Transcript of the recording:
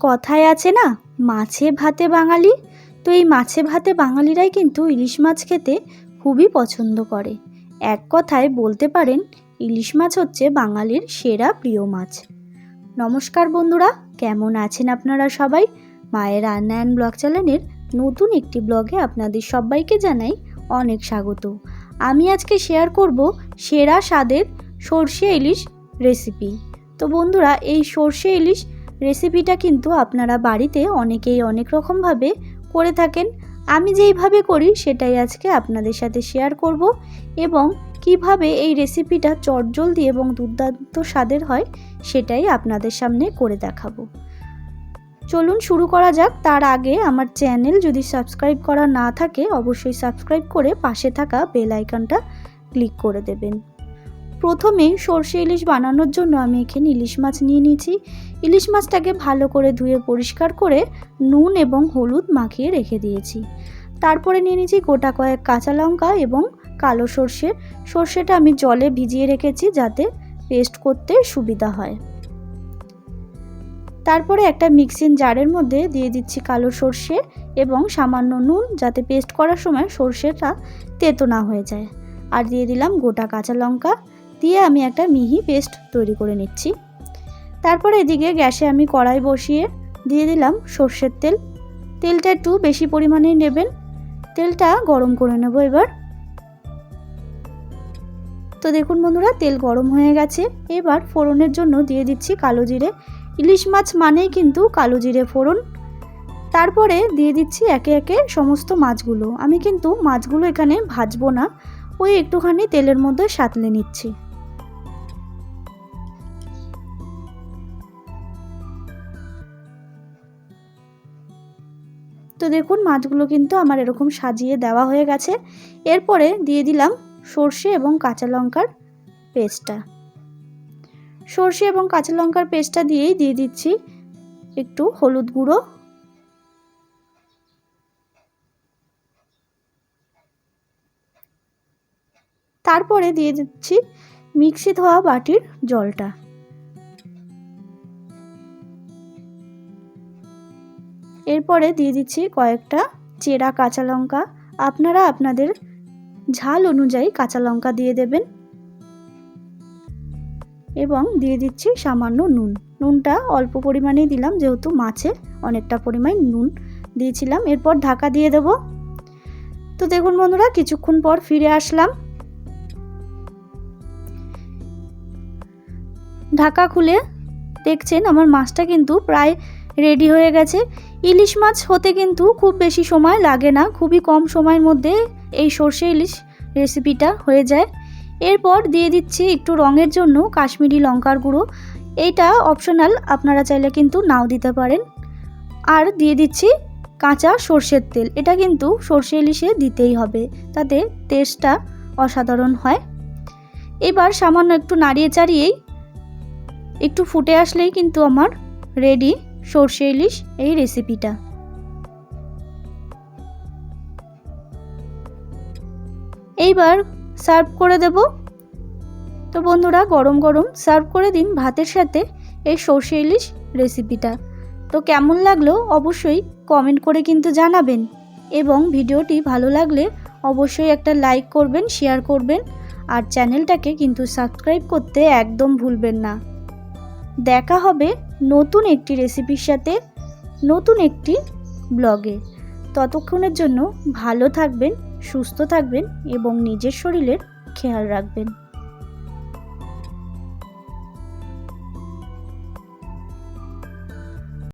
কথায় আছে না, মাছে ভাতে বাঙালি? তো এই মাছে ভাতে বাঙালিরাই কিন্তু ইলিশ মাছ খেতে খুবই পছন্দ করে। এক কথায় বলতে পারেন, ইলিশ মাছ হচ্ছে বাঙালির সেরা প্রিয় মাছ। নমস্কার বন্ধুরা, কেমন আছেন আপনারা সবাই? মায়ের রান্না অ্যান্ড ব্লগ চ্যানেলের নতুন একটি ব্লগে আপনাদের সবাইকে জানাই অনেক স্বাগত। আমি আজকে শেয়ার করব সেরা স্বাদের সর্ষে ইলিশ রেসিপি। তো বন্ধুরা, এই সর্ষে ইলিশ রেসিপিটা কিন্তু আপনারা বাড়িতে অনেকেই অনেক রকমভাবে করে থাকেন। আমি যেইভাবে করি, সেটাই আজকে আপনাদের সাথে শেয়ার করব এবং কীভাবে এই রেসিপিটা চটজলদি এবং দুর্দান্ত স্বাদের হয়, সেটাই আপনাদের সামনে করে দেখাবো। চলুন শুরু করা যাক। তার আগে আমার চ্যানেল যদি সাবস্ক্রাইব করা না থাকে, অবশ্যই সাবস্ক্রাইব করে পাশে থাকা বেল আইকনটা ক্লিক করে দেবেন। প্রথমে সর্ষে ইলিশ বানানোর জন্য আমি এখানে ইলিশ মাছ নিয়ে নিয়েছি। ইলিশ মাছটাকে ভালো করে ধুয়ে পরিষ্কার করে নুন এবং হলুদ মাখিয়ে রেখে দিয়েছি। তারপরে নিয়ে নিয়েছি গোটা কয়েক কাঁচা লঙ্কা এবং কালো সর্ষে। সর্ষেটা আমি জলে ভিজিয়ে রেখেছি যাতে পেস্ট করতে সুবিধা হয়। তারপরে একটা মিক্সিং জারের মধ্যে দিয়ে দিচ্ছি কালো সর্ষে এবং সামান্য নুন যাতে পেস্ট করার সময় সর্ষেটা তেতো না হয়ে যায়। আর দিয়ে দিলাম গোটা কাঁচা লঙ্কা। দিয়ে আমি একটা মিহি পেস্ট তৈরি করে নিচ্ছি। তারপরে এদিকে গ্যাসে আমি কড়াই বসিয়ে দিয়ে দিলাম সর্ষের তেল। তেলটা একটু বেশি পরিমাণেই নেবেন। তেলটা গরম করে নেব এবার। তো দেখুন বন্ধুরা, তেল গরম হয়ে গেছে। এবার ফোড়নের জন্য দিয়ে দিচ্ছি কালো জিরে। ইলিশ মাছ মানেই কিন্তু কালো জিরে ফোড়ন। তারপরে দিয়ে দিচ্ছি একে একে সমস্ত মাছগুলো। আমি কিন্তু মাছগুলো এখানে ভাজবো না। ওই একটুখানি তেলের মধ্যে সাঁতলে নিচ্ছি। তো দেখুন, মাছগুলো কিন্তু আমার এরকম সাজিয়ে দেওয়া হয়ে গেছে। এরপরে দিয়ে দিলাম সর্ষে এবং কাঁচা লঙ্কার পেস্টটা। সর্ষে এবং কাঁচা লঙ্কার পেস্টটা দিয়েই দিয়ে দিচ্ছি একটু হলুদ গুঁড়ো। তারপরে দিয়ে দিচ্ছি মিক্সি ধোয়া বাটির জলটা। এরপরে দিয়ে দিচ্ছি কয়েকটা চেরা কাঁচা লঙ্কা। আপনারা আপনাদের ঝাল অনুযায়ী কাঁচা লঙ্কা দিয়ে দেবেন। এবং দিয়ে দিচ্ছি সামান্য নুন। নুনটা অল্প পরিমাণেই দিলাম, যেহেতু মাছে অনেকটা পরিমাণ নুন দিয়েছিলাম। এরপর ঢাকা দিয়ে দেব। তো দেখুন বন্ধুরা, কিছুক্ষণ পর ফিরে আসলাম। ঢাকা খুলে দেখছেন আমার মাছটা কিন্তু প্রায় রেডি হয়ে গেছে। ইলিশ মাছ হতে কিন্তু খুব বেশি সময় লাগে না, খুবই কম সময়ের মধ্যে এই সর্ষে ইলিশ রেসিপিটা হয়ে যায়। এরপর দিয়ে দিচ্ছি একটু রঙের জন্য কাশ্মীরি লঙ্কার গুঁড়ো। এইটা অপশনাল আপনারা চাইলে কিন্তু নাও দিতে পারেন। আর দিয়ে দিচ্ছি কাঁচা সর্ষের তেল। এটা কিন্তু সর্ষে ইলিশে দিতেই হবে, তাতে টেস্টটা অসাধারণ হয়। এবার সামান্য একটু নাড়িয়ে চাড়িয়েই একটু ফুটে আসলেই কিন্তু আমার রেডি সর্ষে ইলিশ, এই রেসিপিটা এইবার সার্ভ করে দেব। তো বন্ধুরা, গরম গরম সার্ভ করে দিন ভাতের সাথে এই সর্ষে ইলিশ রেসিপিটা তো কেমন লাগল অবশ্যই কমেন্ট করে কিন্তু জানাবেন এবং ভিডিওটি ভালো লাগলে অবশ্যই একটা লাইক করবেন শেয়ার করবেন আর চ্যানেলটাকে কিন্তু সাবস্ক্রাইব করতে একদম ভুলবেন না। দেখা হবে নতুন একটি রেসিপির সাথে, নতুন একটি ব্লগে ততক্ষণের জন্য ভালো থাকবেন, সুস্থ থাকবেন এবং নিজের শরীরের খেয়াল রাখবেন।